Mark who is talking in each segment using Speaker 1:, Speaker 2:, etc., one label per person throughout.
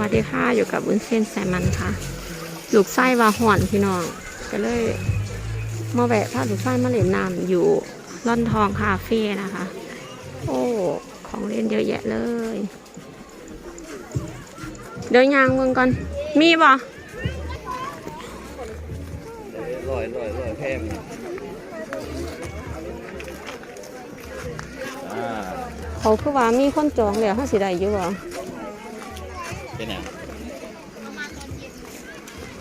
Speaker 1: วัสดีค่ะอยู่กับบุญเส้นแซมมันค่ะลูกไส้วาห่อนพี่น้องก็เลยมาแวะพาลูกไส้มาเล่นน้ำอยู่ล่อนทองคาเฟ่นะคะ โอ้ของเล่นเยอะแยะเลย เดี๋ยวยางเมืองก่อน มีบ่
Speaker 2: ลอยลอยลอยแพงอ่า
Speaker 1: เขาคือว่ามีคนจองแล้วเขาสิได้อยู่บ่
Speaker 2: เป็นไง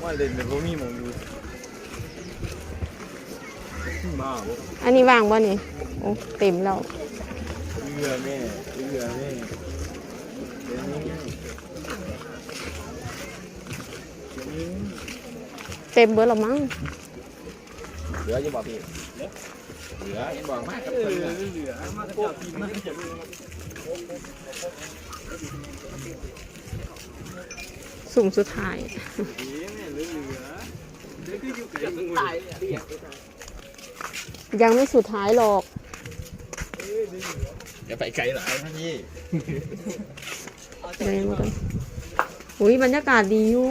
Speaker 2: ว่าเล่นเป็นพวกมีมองอยู่บ้าบ่
Speaker 1: อันนี้ว่างบ่นี่โอ้เต็มแล้ว
Speaker 2: เรือแม่เรือแม่เดี๋ยวนี้เดี๋ยวนี้
Speaker 1: เต็มเบิดแล้วมั้ง
Speaker 2: เหลือยังบอกพี่ เหลือยังบอกมากกับเรือเหลือมากกับเจ้าทีมมากกับเจ้า
Speaker 1: สุ่มสุดท้าย ยังไม่สุดท้ายหรอก
Speaker 2: อย่าไปไกลหลายท่านนี่
Speaker 1: เดินมาก่อนอุ้ยบรรยากาศดีอยู่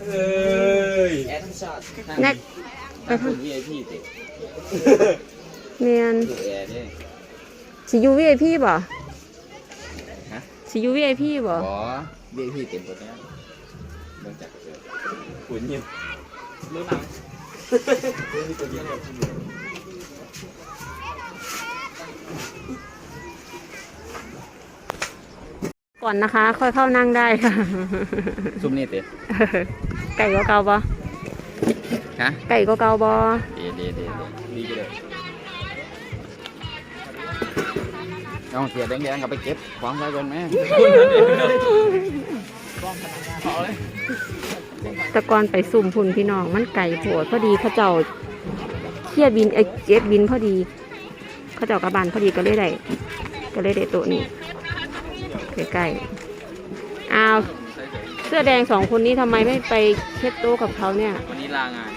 Speaker 2: เอ้ยแอร์ทั้งชาติ
Speaker 1: แน็กไป
Speaker 2: คุ
Speaker 1: ทาง
Speaker 2: ณ VIP ติ
Speaker 1: เมียน
Speaker 2: ดูแอร์เนี่ย
Speaker 1: สิอยูวีไอพีบ่
Speaker 2: ฮะ
Speaker 1: สิอยูวีไอพีบ่
Speaker 2: อ๋อ VIP เต็มหมดแล้วเนื่องจากเจอคุณยินรู้หนังเรื่องนี้ตัวเดียวเนี่ยคุณยิน
Speaker 1: ก่อนนะคะ ค่อยเข้านั่งได้ค่ะ
Speaker 2: ซุ่มนี่เตะ
Speaker 1: ไก่ก็เกาบ่
Speaker 2: ฮะ
Speaker 1: ไก่ก็เกาบ่
Speaker 2: เดี๋ยวเดี๋ยวเดี๋ยวดีไปเลยเอาเสียแดงๆกลับไปเก็บของใส่ก่อนไหม
Speaker 1: แตะกอนไปสุ่มพุ่นพี่น้องมันไก่โผดพอดีเขาเจ้าเครียดบินไอ้เจ็ดบินพอดี เขาเจ้ากระบาลพอดีก็เลยได้ก็เลยได้โต๊ะนี้ใกล้ๆอ้าวเสื้อแดงสองคนนี้ทำไมไม่ไปเช็ดโต๊ะกับเขาเนี่ย
Speaker 2: วันนี้ลางาน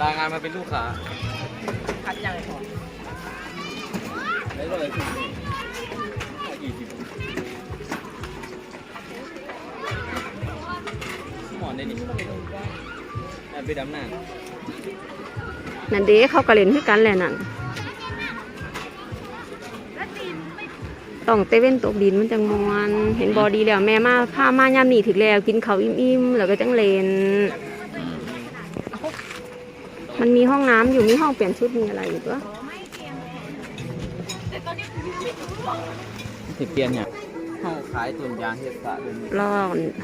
Speaker 2: ลางานมาเป็นลูกค้าคัดยังไงก่อนได้เลยสิกี่สิบหมอนได้นี่แอบไปดำน้ำ
Speaker 1: นั่นเด้เขากระเล่นคือกันแหละนั่นต้องเตเว่นตกดินมันจังมวน เห็นบอดีแล้วแม่มาพามายามนี่ถึงแล้วกินเขาวอิ่มๆแล้วก็จังเลน มันมีห้องน้ำอยู่มีห้องเปลี่ยนชุดมีอะไรอยู่ตัว
Speaker 2: สิบเปียนเนี่ยเขาขายตุนยางเฮ็ดสะเลย
Speaker 1: รอ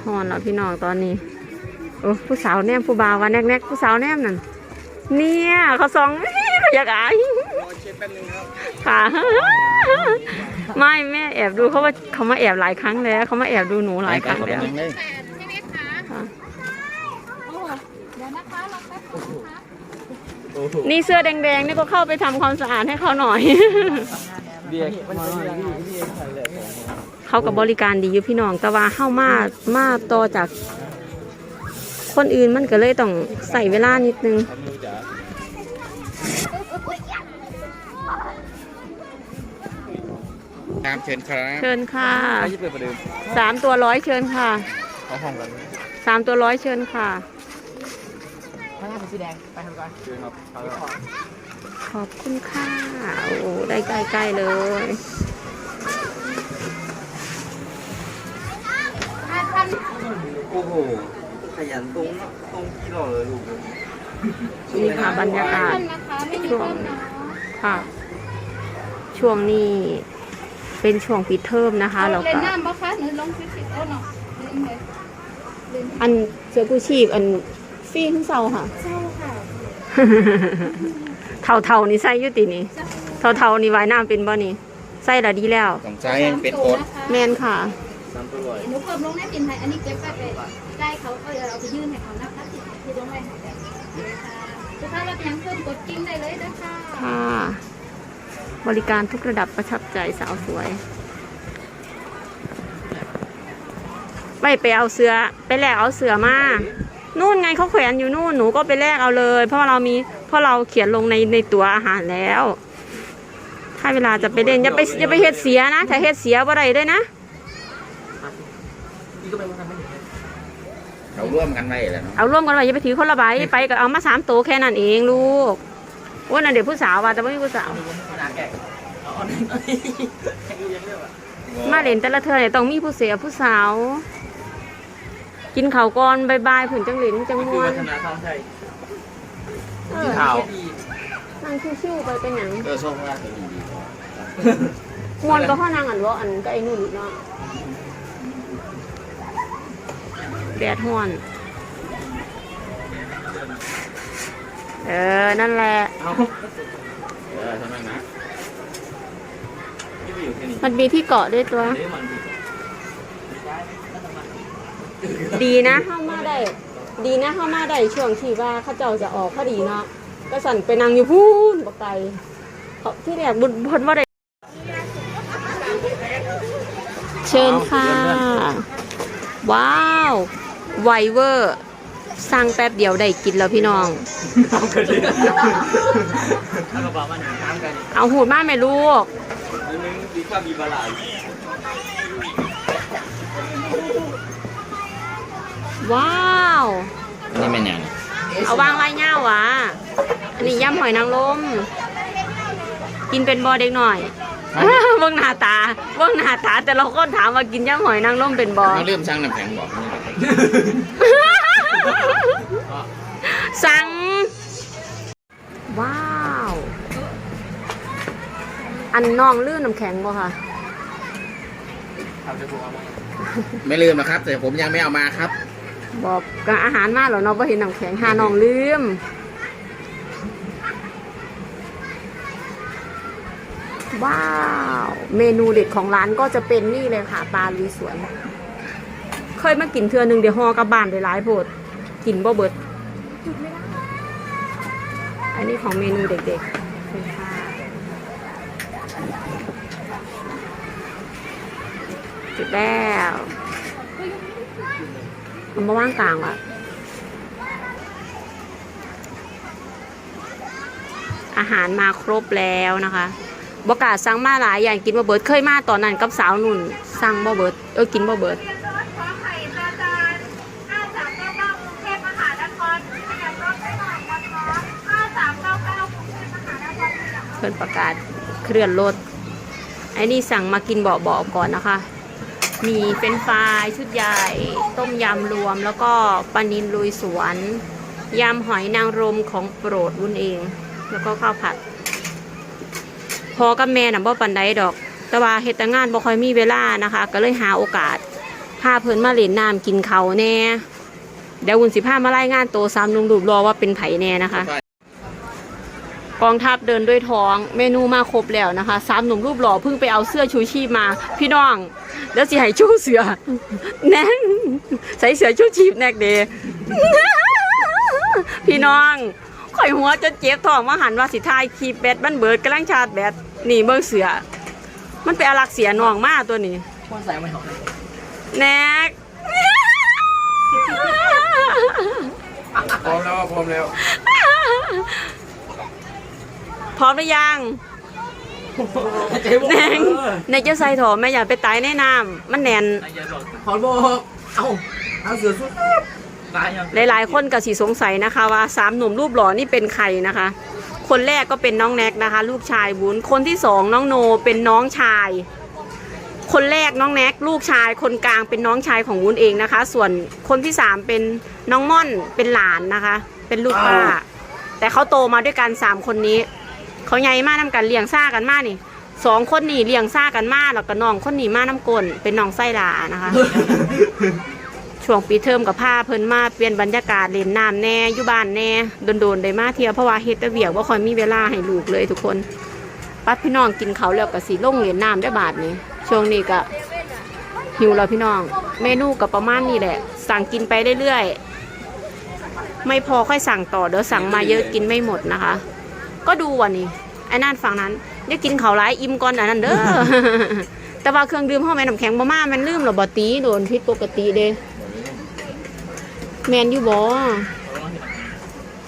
Speaker 1: หอนแล้วพี่น้องตอนนี้โอ้ผู้สาวแนมผู้บ่าวว่าแนกแนกผู้สาวแนมนั่นเนี่ยเขาสองเขาอยากอาย
Speaker 2: เช็คแป๊บนึงครับ
Speaker 1: ค่ะไม่แม่แอบดูเขาว่าเขามาแอบหลายครั้งแล้วเขามาแอบดูหนูหลายครั้งแล้ว
Speaker 2: เลย
Speaker 1: ค่ะ
Speaker 3: เดี๋ยวนะคะรอแป๊บนึงนะคะ
Speaker 2: โอ้โห
Speaker 1: นี่เสื้อแดงๆนี่ก็เข้าไปทำความสะอาดให้เขาหน่อย
Speaker 2: เบียร์มันเป็นยังไงพี่ใครแหละ
Speaker 1: เขากับบริการดีอยู่พี่น้อง แต่ว่าเข้ามามาต่อจาก คนอื่นมันก็เลยต้องใส่เวลานิดนึง
Speaker 2: ทำมือจ๋าครับเชิญครับ
Speaker 1: เชิญค่ะ
Speaker 2: ใครจะเปิดประเดิม
Speaker 1: สามตัวร้อยเชิญค่ะ
Speaker 2: เขาห้องกัน
Speaker 1: สามตัวร้อยเชิญค่ะ
Speaker 3: ข้างหน้าเป็นสีแดง ไปทำก่อน
Speaker 2: เชิญครับเอาละ
Speaker 1: ขอบคุณค่ะโอ้ได้ใกล้ๆเลย
Speaker 2: โอ้โห ขยันตรงนะตรงที่เราเลยลูก
Speaker 1: นี่ค่ะบรรยากาศ
Speaker 3: นะคะไม่มี
Speaker 1: ช่ว
Speaker 3: ต้
Speaker 1: ง
Speaker 3: นเนาะ
Speaker 1: ค่ะ ช่วงนี้เป็นช่วงปิดเทอมนะคะแล้ว
Speaker 3: เล่น
Speaker 1: ก็
Speaker 3: น้ำปะคะหรือลงฟิสิกส์โอ้เนาะลืมเลยลืม
Speaker 1: อันเสื้อกู้ชีพอัน ฟรีขึ้นเซาค่ะ
Speaker 3: เจ้าค่ะ
Speaker 1: เท่าๆนี่ใส่อยุตินี่เท่าๆนี่ว่ายน้ำเป็นบ่นี่ใส่ละดีแล้ว
Speaker 2: ต้องใช้เป็นโคตร
Speaker 1: แมนค่ะ
Speaker 2: น้ำตัวลอย
Speaker 3: หนูเพิ่มลงในปินไทยอันนี้เก็บไปไปได้เขาก็เดี๋ยวเราไปยื่นให้เขานะคะที่ที่ลงไปค่ะทุกท่านเรายังเพิ่มกดกิ้งได้เลยนะคะ
Speaker 1: ค่ะบริการทุกระดับประทับใจสาวสวยไม่ไปเอาเสือไปแลกเอาเสือมา นู่นไงเขาแขวนอยู่นู่นหนูก็ไปแลกเอาเลย เพราะว่าเรามีเพราะเราเขียนลงในในตัวอาหารแล้วถ้าเวลาจะไปเล่นอย่าไปอย่าไปเฮ็ดเสียนะถ้าเฮ็ดเสียบ่ได้เด้วยนะ
Speaker 2: นี่ก็ไปมาทำไม่เห็น
Speaker 4: เราร่วมกันไว้แหล้วเนาะ
Speaker 1: เอาร่วมกันไว้อย่าไปถือคนละใบไปก็เอามาสามตัวแค่นั้นเองลูกว่านั่นเดี๋ยวผู้สาวว่าแต่ไม่มีผู้สาว
Speaker 2: ขนาดแกะเอาอันนี้อันนี้ยังเรียกว่า
Speaker 1: มาเล่นแต่ละเธอเนี่ยต้องมีผู้เสียผู้สาว กินข้าวก่อนบายบายผุนจังหลินจัง
Speaker 2: มัน
Speaker 1: ม
Speaker 2: คือ
Speaker 1: ว
Speaker 2: วันฒนธรรมไทย
Speaker 1: เออ
Speaker 4: ข่าว
Speaker 2: ดี
Speaker 1: นั่งชิวๆไปเป็นหยัง
Speaker 4: เออโชคว่าจะดีดีกว่าม
Speaker 1: วนก็ห้อนางอันวะอันก็ไอ้นู่นเนาะแดดห้อนเออนั่นแหละ
Speaker 2: เอา
Speaker 4: เออทำไมนะ
Speaker 2: ที่ไปอยู่แค่นี้
Speaker 1: มันมีที่เกาะด้วยตัว
Speaker 2: เดี๋ยวมันดี
Speaker 1: ดีนะเข้ามาได้ ดีนะเข้ามาได้ช่วงที่ว่าเข้าเจ้าจะออกพอดีเนาะก็สั่นไปนั่งอยู่พูนบักไกลเขาที่แรกบุญพนว่าได้เชิญค่ะ ว้าวไวเวอร์สั่งแป๊บเดียวได้กินแล้วพี่น้อง
Speaker 2: เอากระเด็นเอากระเป๋ามาหนึ่งน้ำกัน
Speaker 1: เอาหูดมาไหมลูก
Speaker 2: อันนึงดีข้ามีบาลาน
Speaker 1: ว้าว
Speaker 4: นี่เป็นยัง
Speaker 1: เอาวางไรเง่าวะอันนี้ย่ำหอยนางรมกินเป็นบอเด็กหน่อยเบิ่งหน้าตาเบิ่งหน้าตา แต่เราก็ถามว่ากินย่ำหอยนางรมเป็นบอ
Speaker 4: เราเริ่มช่างน้ำแข็งบอกนี่
Speaker 1: สั่งว้าว อันน้องลื่นน้ำแข็งบ่ค่ะ
Speaker 2: ทำจะถูกเอาไหม
Speaker 4: ไม่ลืมนะครับ แต่ผมยังไม่เอามาครับ
Speaker 1: บอกกับอาหารมาแล้วเนาะบ่เห็นน้ำแข็งหาน้องลืมว้าว เมนูเด็ดของร้านก็จะเป็นนี่เลยค่ะปลาลุยสวน เคยมากินเทือหนึ่งเดี๋ยวห่อกลับบ้านได้หลายโพดกินบ่เบิด อันนี้ของเมนูเด็กๆจุดแล้ว มันมาว่างกลางว่ะ อาหารมาครบแล้วนะคะบกาสั่งมาหลายอย่างกินบ่เบิดเคยมาตอนนั้นกับสาวนุ่นสั่งบ่เบิดเออกินบ่เบิด
Speaker 5: ขอไข่จาจาน5399กรุงเทพมหานครื่องเทพมหานครขยับ
Speaker 1: เพิ่นประกาศเคลื่อนรถไอ้นี่สั่งมากินเบาๆก่อนนะคะ มีเฟรนฟรายชุดใหญ่ ต้มยำรวม แล้วก็ปลานินลุยสวนยำหอยนางรมของโปรดวุ้นเอง แล้วก็ข้าวผัด พอกับแม่น่ะบ่ปันไดดอก แต่ว่าเฮต่งานบ่ค่อยมีเวลานะคะ ก็เลยหาโอกาสพาเพิ่นมาเล่นน้ำกินเขาแน่เดี๋ยววุ้นสิพามารายงานโตัวสามลุงดูรอว่าเป็นไผแน่นะคะ กองทัพเดินด้วยท้องเมนูมาครบแล้วนะคะสามหนุ่มรูปหล่อเพิ่งไปเอาเสื้อชูชีพมา พี่น้อง แล้วสิให้ชู้เสือแน่นใส่เสือชูชีพแนกเดพี่น้องข่อยหัวจนเจ็บท้องมาหันว่าสิทายคีบแบตมันเบิดกำลังชาร์จแบตนี่เบิ่งเสือ มันไปอารักเสียน้องมาตัวนี้
Speaker 2: คนใส่ไม่หอม
Speaker 1: แนก
Speaker 4: พร้อมแล้วพร้อมแล้ว
Speaker 1: พร้อมหรือยัง
Speaker 2: เจ๊บอก
Speaker 1: แนงในจะใส่ถอแม่อย่าไปตายในน้ำมันแน่น
Speaker 2: นายยายบอกขอบอกเอ้าเอาเสือสุดตายยัง
Speaker 1: หลายๆ คนก็สิสงสัยนะคะว่าสามหนุ่มรูปหล่อนี่เป็นใครนะคะ คนแรกก็เป็นน้องแน็กนะคะ ลูกชายวุ้นคนที่สองน้องโนเป็นน้องชาย คนแรกน้องแน็กลูกชาย คนกลางเป็นน้องชายของวุ้นเองนะคะ ส่วนคนที่สามเป็นน้องม่อนเป็นหลานนะคะ เป็นลูกป้าแต่เขาโตมาด้วยกันสามคนนี้ เขาใหญ่มากน้ำกันเลี้ยงซ่ากันมากนี่สองคนนี่เลี้ยงซ่ากันมากแล้วก็น้องคนนี้มาน้ำกลนเป็นน้องไส้ลานะคะ ช่วงปีเทอมกับผ้าเพิ่นมาเปลี่ยนบรรยากาศเล่นน้ำแน่อยู่บ้านแน่โดนๆได้มาเที่ยวเพราะว่าเฮ็ดแต่เวียกว่าคอยมีเวลาให้ลูกเลยทุกคนปัดพี่น้องกินเขาแล้วก็สิลงเล่นน้ำได้บาทนี้ช่วงนี้ก็หิวแล้วพี่น้อง เมนูก็ประมาณนี้แหละ สั่งกินไปเรื่อยๆไม่พอค่อยสั่งต่อเดี๋ยวสั่งมาเยอะกินไม่หมดนะคะ ก็ดูวันนี้ไอ้นั่นฝั่งนั้นได้กินเขาวหลายอิ่มก่อนอันนั้นเด้อ แต่ว่าเครื่องดื่มห้องแม่น้ำแข็งบ่มามันลืมหรอบอตีโดนพิษปกติเด้แมนอยู่บ่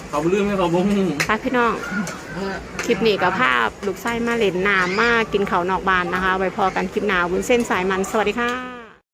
Speaker 2: เขาลืมไหมเขาบุ้ง
Speaker 1: ค่ะพี่น้อง คลิปนี้กับภาพลูกไส้มาเล่นน้ำมากินเขาวนอกบ้านนะคะไว้พอกันคลิปหนาวุ้นเส้นสายมันสวัสดีค่ะ